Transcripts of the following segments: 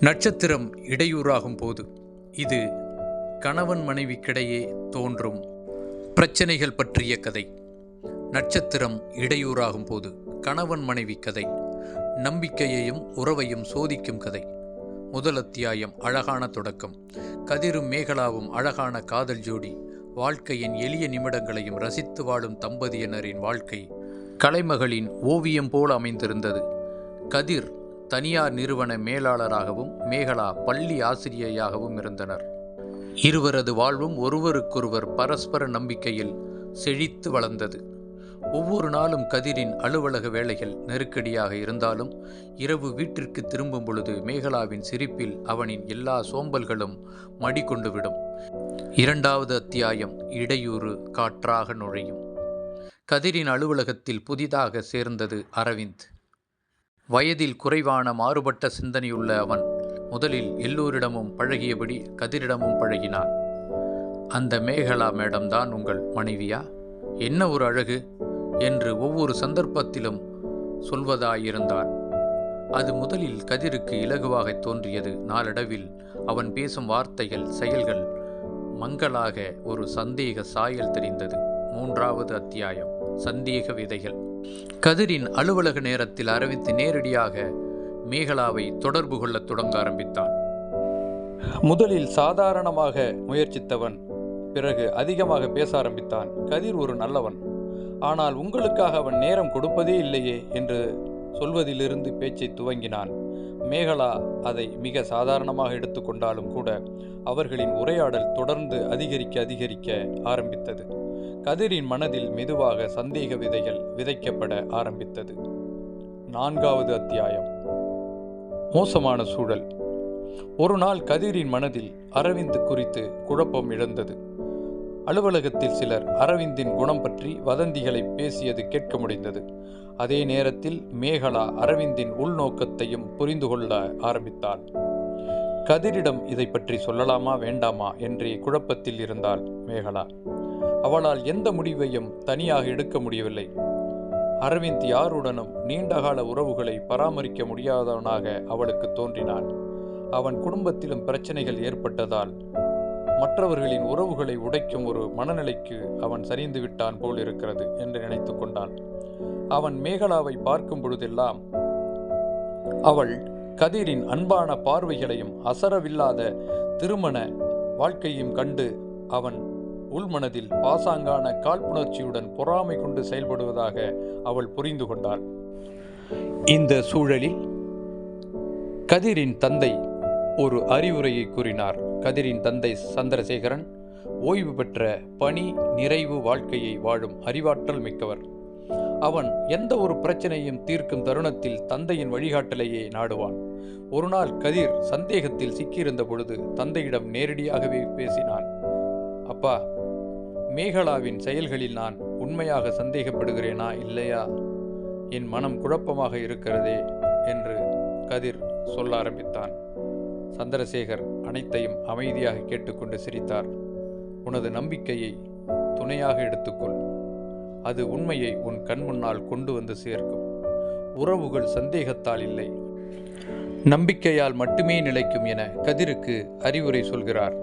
நட்சத்திரம் இடையூறாகும் போது இது கணவன் மனைவிக்கிடையே தோன்றும் பிரச்சனைகள் பற்றிய கதை. நட்சத்திரம் இடையூறாகும் போது கணவன் மனைவி கதை நம்பிக்கையையும் உறவையும் சோதிக்கும் கதை. முதல் அத்தியாயம் அழகான தொடக்கம். கதிரும் மேகலாவும் அழகான காதல் ஜோடி வாழ்க்கையின் எளிய நிமிடங்களையும் ரசித்து வாழும் தம்பதியினரின் வாழ்க்கை கலைமகளின் ஓவியம் போல் அமைந்திருந்தது. கதிர் தனியார் நிறுவன மேலாளராகவும் மேகலா பள்ளி ஆசிரியையாகவும் இருந்தனர். இருவரது வாழ்வும் ஒருவருக்கொருவர் பரஸ்பர நம்பிக்கையில் செழித்து வளர்ந்தது. ஒவ்வொரு நாளும் கதிரின் அலுவலக வேலைகள் நெருக்கடியாக இருந்தாலும் இரவு வீட்டிற்கு திரும்பும் பொழுது மேகலாவின் சிரிப்பில் அவனின் எல்லா சோம்பல்களும் மடிகொண்டுவிடும் இரண்டாவது அத்தியாயம் இடையூறு காற்றாக நுழையும். கதிரின் அலுவலகத்தில் புதிதாக சேர்ந்தது அரவிந்த். வயதில் குறைவான மாறுபட்ட சிந்தனையுள்ள அவன் முதலில் எல்லோரிடமும் பழகியபடி கதிரிடமும் பழகினான். அந்த மேகலா மேடம் தான் உங்கள் மனைவியா? என்ன ஒரு அழகு? என்று ஒவ்வொரு சந்தர்ப்பத்திலும் சொல்வதாயிருந்தான் அது முதலில் கதிருக்கு இலகுவாக தோன்றியது. நாளடைவில் அவன் பேசும் வார்த்தைகள் செயல்கள் மங்களாக ஒரு சந்தேக சாயல் தெரிந்தது. மூன்றாவது அத்தியாயம் சந்தேக விதைகள். கதிரின் அலுவலக நேரத்தில் அரவிந்த் நேரடியாக மேகலாவை தொடர்பு கொள்ளத் தொடங்க ஆரம்பித்தான். முதலில் சாதாரணமாக முயற்சித்தவன் பிறகு அதிகமாக பேச ஆரம்பித்தான். கதிர் ஒரு நல்லவன். ஆனால் உங்களுக்காக அவன் நேரம் கொடுப்பதே இல்லையே என்று சொல்வதிலிருந்து பேச்சை துவங்கினான். மேகலா அதை மிக சாதாரணமாக எடுத்துக்கொண்டாலும் கூட அவர்களின் உரையாடல் தொடர்ந்து அதிகரிக்க அதிகரிக்க ஆரம்பித்தது. கதிரின் மனதில் மெதுவாக சந்தேக விதைகள் விதைக்கப்பட ஆரம்பித்தது. நான்காவது அத்தியாயம். மோசமான சூழல். ஒரு நாள் கதிரின் மனதில் அரவிந்த் குறித்து குழப்பம் இழந்தது அலுவலகத்தில் சிலர் அரவிந்தின் குணம் பற்றி வதந்திகளை பேசியது கேட்க முடிந்தது. அதே நேரத்தில் மேகலா அரவிந்தின் உள்நோக்கத்தையும் புரிந்து கொள்ள ஆரம்பித்தாள். கதிரிடம் இதை பற்றி சொல்லலாமா வேண்டாமா என்றே குழப்பத்தில் இருந்தாள் மேகலா. அவளால் எந்த முடிவையும் தனியாக எடுக்க முடியவில்லை. அரவிந்த் யாருடனும் நீண்டகால உறவுகளை பராமரிக்க முடியாதவனாக அவளுக்கு தோன்றினான். அவன் குடும்பத்திலும் பிரச்சனைகள் ஏற்பட்டதால் மற்றவர்களின் உறவுகளை உடைக்கும் ஒரு மனநிலைக்கு அவன் சரிந்து விட்டான் போல் இருக்கிறது என்று நினைத்து கொண்டான். அவன் மேகலாவை பார்க்கும் பொழுதெல்லாம் அவள் கதிரின் அன்பான பார்வைகளையும் அசரவில்லாத திருமண வாழ்க்கையும் கண்டு அவன் உள்மனதில் பாசாங்கான காழ்ப்புணர்ச்சியுடன் பொறாமை கொண்டு செயல்படுவதாக அவள் புரிந்து கொண்டாள். இந்த சூழலில் கதிரின் தந்தை ஒரு அறிவுரையை கூறினார். கதிரின் தந்தை சந்திரசேகரன் ஓய்வு பெற்ற பணி நிறைவு வாழ்க்கையை வாழும் அறிவாற்றல் மிக்கவர். அவன் எந்த ஒரு பிரச்சனையும் தீர்க்கும் தருணத்தில் தந்தையின் வழிகாட்டலையே நாடுவான். ஒரு நாள் கதிர் சந்தேகத்தில் சிக்கியிருந்த பொழுது தந்தையிடம் நேரடியாகவே பேசினான். அப்பா மேகலாவின் செயல்களில் நான் உண்மையாக சந்தேகப்படுகிறேனா இல்லையா? என் மனம் குழப்பமாக இருக்கிறதே என்று கதிர் சொல்ல ஆரம்பித்தான். சந்திரசேகர் அனைத்தையும் அமைதியாக கேட்டுக்கொண்டு சிரித்தார். உனது நம்பிக்கையை துணையாக எடுத்துக்கொள். அது உண்மையை உன் கண் முன்னால் கொண்டு வந்து சேர்க்கும். உறவுகள் சந்தேகத்தால் இல்லை. நம்பிக்கையால் மட்டுமே நிலைக்கும் என கதிருக்கு அறிவுரை சொல்கிறார்.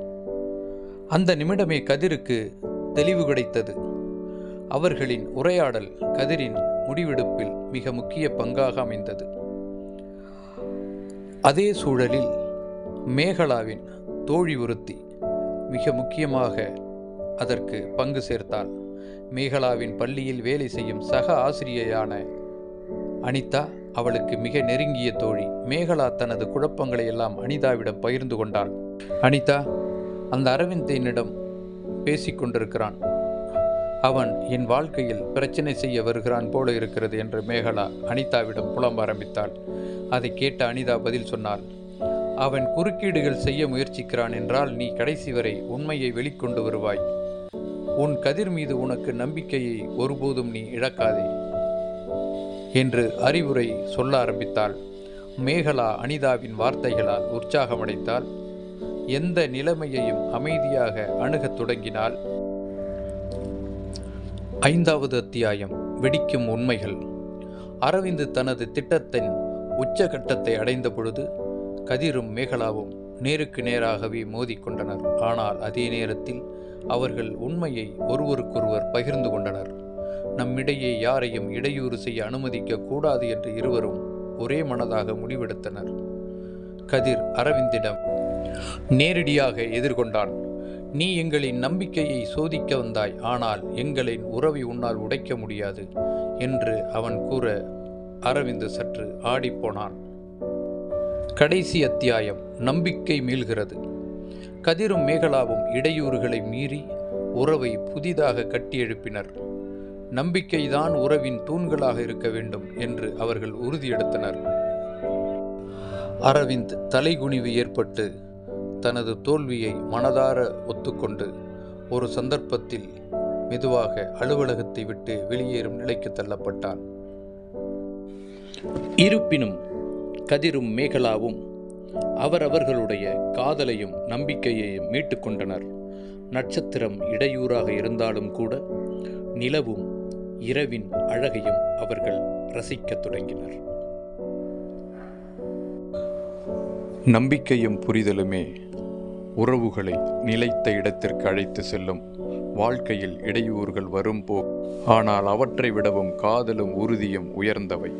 அந்த நிமிடமே கதிருக்கு தெளிவு கிடைத்தது. அவர்களின் உரையாடல் கதிரின் முடிவெடுப்பில் மிக முக்கிய பங்காக அமைந்தது. அதே சூழலில் மேகலாவின் தோழி ஒருத்தி மிக முக்கியமாக அதற்கு பங்கு சேர்த்தாள். மேகலாவின் பள்ளியில் வேலை செய்யும் சக ஆசிரியையான அனிதா அவளுக்கு மிக நெருங்கிய தோழி. மேகலா தனது குழப்பங்களை எல்லாம் அனிதாவிடம் பகிர்ந்து கொண்டாள். அனிதா அந்த அரவிந்த் என்னிடம் பேசிக்கொண்டிருக்கிறான். அவன் என் வாழ்க்கையில் பிரச்சனை செய்ய வருகிறான் போல இருக்கிறது என்று மேகலா அனிதாவிடம் புலம்ப ஆரம்பித்தாள். அதை கேட்ட அனிதா பதில் சொன்னாள் அவன் குறுக்கீடுகள் செய்ய முயற்சிக்கிறான் என்றால் நீ கடைசி வரை உண்மையை வெளிக்கொண்டு வருவாய். உன் கதிர் மீது உனக்கு நம்பிக்கையை ஒருபோதும் நீ இழக்காதே என்று அறிவுரை சொல்ல ஆரம்பித்தாள். மேகலா அனிதாவின் வார்த்தைகளால் உற்சாகமடைத்தாள் எந்த நிலைமையையும் அமைதியாக அணுகத் தொடங்கினால் ஐந்தாவது அத்தியாயம். வெடிக்கும் உண்மைகள். அரவிந்த் தனது திட்டத்தின் உச்சகட்டத்தை அடைந்த பொழுது கதிரும் மேகலாவும் நேருக்கு நேராகவே மோதிக்கொண்டனர் ஆனால் அதே நேரத்தில் அவர்கள் உண்மையை ஒருவருக்கொருவர் பகிர்ந்து கொண்டனர். நம்மிடையே யாரையும் இடையூறு செய்ய அனுமதிக்க கூடாது என்று இருவரும் ஒரே மனதாக முடிவெடுத்தனர். கதிர் அரவிந்திடம் நேரடியாக எதிர்கொண்டான். நீ எங்களின் நம்பிக்கையை சோதிக்க வந்தாய் ஆனால் எங்களின் உறவை உன்னால் உடைக்க முடியாது என்று அவன் கூற அரவிந்த் சற்று ஆடிப்போனான் கடைசி அத்தியாயம். நம்பிக்கை மீள்கிறது. கதிரும் மேகலாவும் இடையூறுகளை மீறி உறவை புதிதாக கட்டியெழுப்பினர் நம்பிக்கைதான் உறவின் தூண்களாக இருக்க வேண்டும் என்று அவர்கள் உறுதியெடுத்தனர். அரவிந்த் தலைகுனிவு ஏற்பட்டு தனது தோல்வியை மனதார ஒத்துக்கொண்டு ஒரு சந்தர்ப்பத்தில் மெதுவாக அலுவலகத்தை விட்டு வெளியேறும் நிலைக்கு தள்ளப்பட்டான். இருப்பினும் கதிரும் மேகலாவும் அவரவர்களுடைய காதலையும் நம்பிக்கையையும் மீட்டுக்கொண்டனர் நட்சத்திரம் இடையூறாக இருந்தாலும் கூட நிலவும் இரவின் அழகையும் அவர்கள் ரசிக்கத் தொடங்கினர். நம்பிக்கையும் புரிதலுமே உறவுகளை நிலைத்த இடத்திற்கு அழைத்து செல்லும். வாழ்க்கையில் இடையூறுகள் வரும் போ ஆனால் அவற்றை விடவும் காதலும் உறுதியும் உயர்ந்தவை.